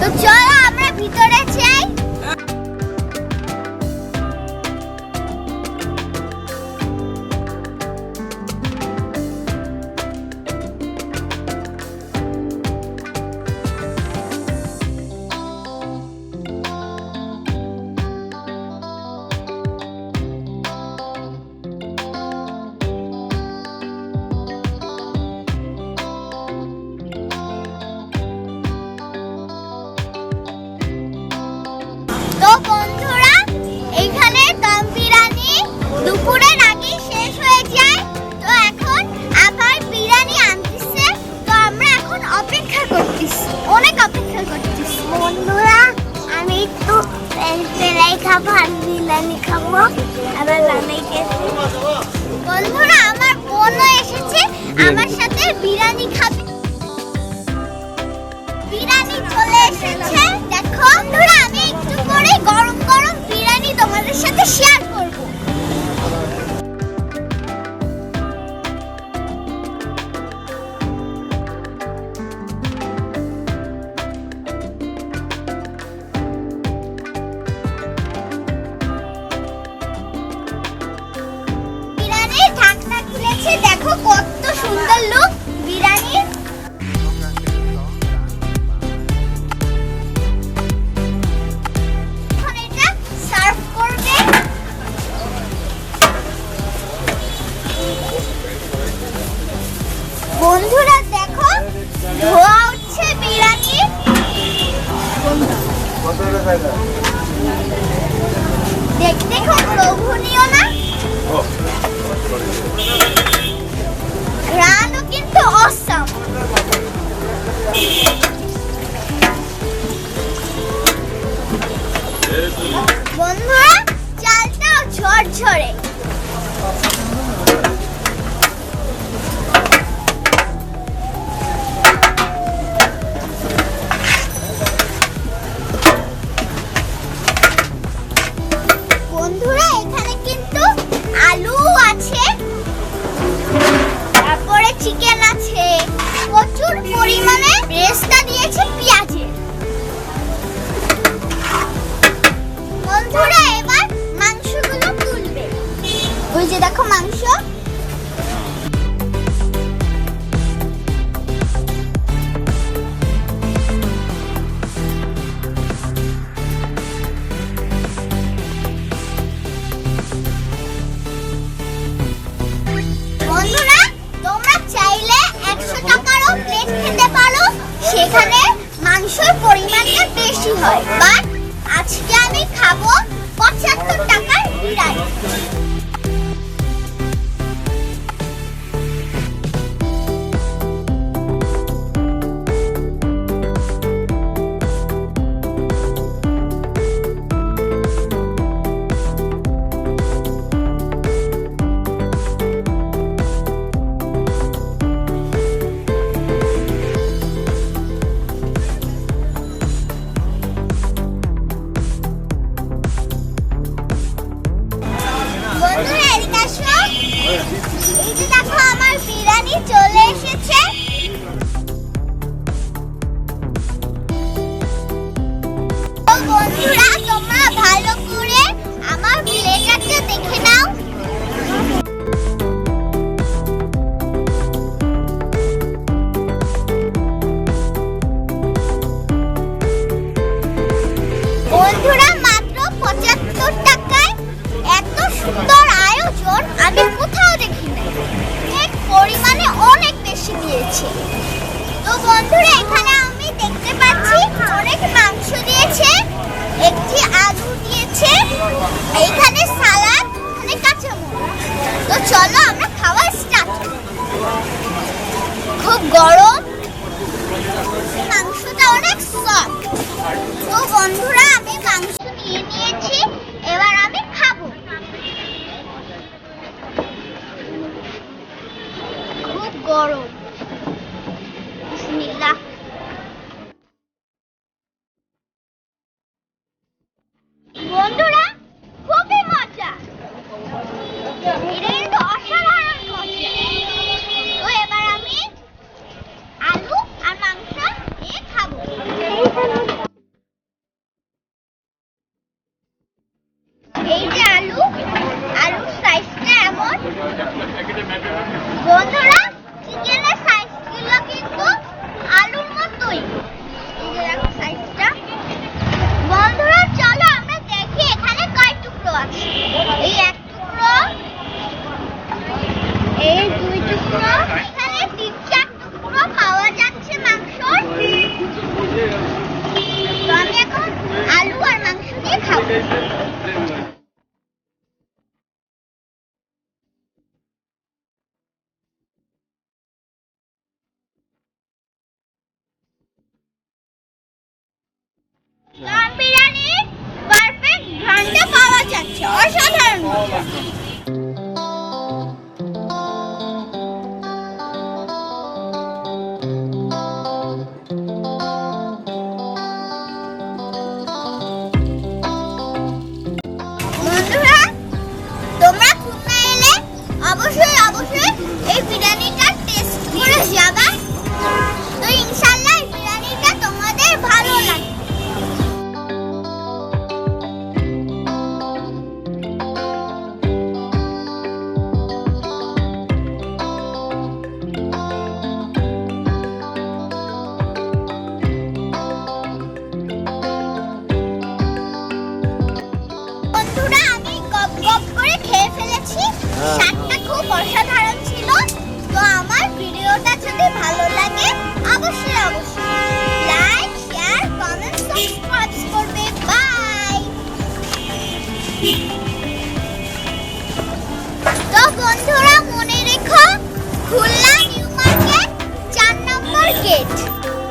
তো চলো তো বন্ধুরা এখানে দম বিরিয়ানি দুপুরের আগেই শেষ হয়ে যায়। তো এখন আবার বিরিয়ানি আনতেছে। তো আমরা এখন অপেক্ষা করতেছি অনেক অপেক্ষা করতেছি। বন্ধুরা আমি একটু পেলাই খাব আর বিরিয়ানি খাব। আবার লালাই বন্ধুরা আমার বোনও এসেছে আমার সাথে বিরিয়ানি খাবে। বিরিয়ানি চলে এসেছে দেখো। বন্ধুরা একটু পরে গরম গরম বিরিয়ানি তোমাদের সাথে শেয়ার করব। দেখো কত সুন্দর লুক পরিমাণে পেস্টটা দিয়েছে পেঁয়াজের বন্ধুরা এবার মাংসগুলো তুলবে। ওই যে দেখো মাংস। বন্ধুরা, মাত্র পঁচাত্তর টাকায় এত সুন্দর আয়োজন আমি কোথাও দেখি নাই এর পরিমাণে অনেক বেশি দিয়েছে। তো বন্ধুরা, এখানে আমি দেখতে পাচ্ছি অনেক মাংস দিয়েছে। বন্ধুরা চিকেনের সাইজগুলো কিন্তু cricket.